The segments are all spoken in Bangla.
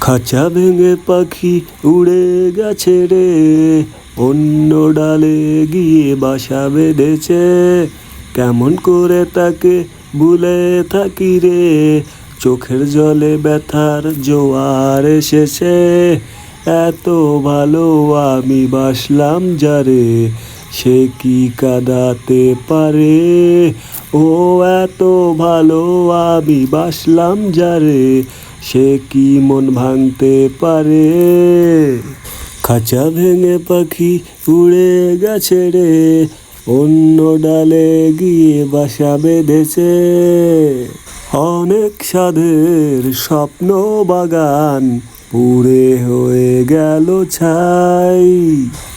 খাঁচা ভেঙে পাখি উড়ে গেছে রে। অন্য ডালে গিয়ে বাসা বেঁধেছে। কেমন করে তাকে ভুলে থাকি রে। চোখের জলে ব্যথার জোয়ার এসেছে। এত ভালো আমি বাসলাম যারে সে কি কাদাতে পারে? ও এত ভালো আমি বাসলাম যারে, সে কি মন ভাঙতে পারে? খাঁচা ভেঙে পাখি উড়ে গেছে রে, অন্য ডালে গিয়ে বাসা বেঁধেছে। অনেক সাধের স্বপ্ন বাগান পুড়ে হয়ে গেল ছাই।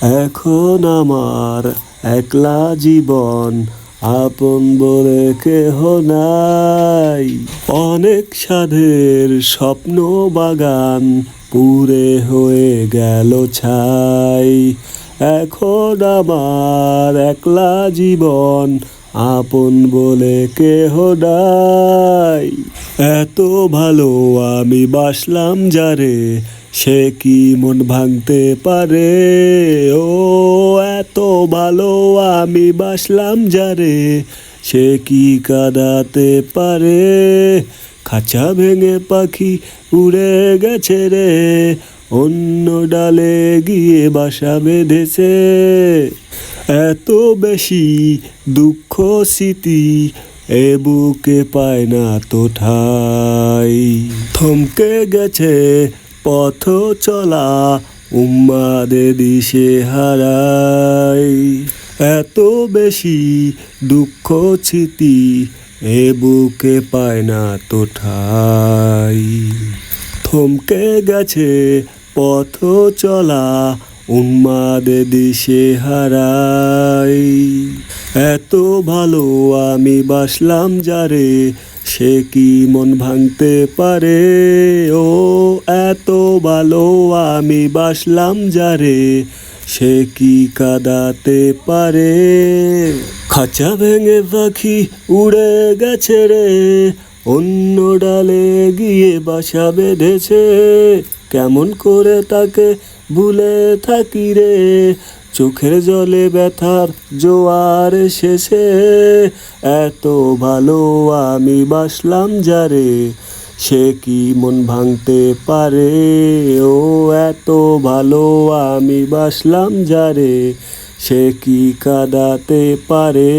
এখন আমার একলা জীবন আপন বলে কেহ নাই। অনেক সাধের স্বপ্ন বাগান পুরে হয়ে গেল ছাই। এখন আমার একলা জীবন আপন বলে কেহ নাই। এত ভালো আমি বাসলাম যারে, সে কি মন ভাঙতে পারে? ও, এত ভালো আমি বাসলাম যারে, সে কি কাদাতে পারে? খাঁচা ভেঙে পাখি উড়ে গেছে রে। অন্য ডালে গিয়ে বাসা বেঁধেছে। এত বেশি দুঃখ স্মৃতি এ বুকে পায় না তো ঠাই। থমকে গেছে পথ চলা উম্মাদে দিশে হারাই এত বেশি দুঃখ স্মৃতি এ বুকে পায় না তো ঠাই। থমকে গেছে পথ চলা, উন্মাদে দিশে হারাই। এত ভালো আমি বাসলাম যারে, সে কি মন ভাঙতে পারে? ও, এত ভালো আমি বাসলাম যারে সে কি কাদাতে পারে? খাঁচা ভেঙে পাখি উড়ে গেছে রে। অন্য ডালে গিয়ে বাসা বেঁধেছে। কেমন করে তাকে ভুলে থাকি রে? চোখের জলে ব্যথার জোয়ার শেষে এত ভালো আমি বাসলাম যারে সে কি মন ভাঙতে পারে? ও, এত ভালো আমি বাসলাম যারে, সে কি কাদাতে পারে?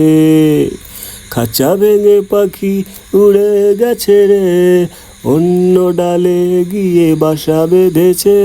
খাঁচা ভেঙে পাখি উড়ে গেছে রে, অন্য ডালে গিয়ে বাসা বেঁধেছে।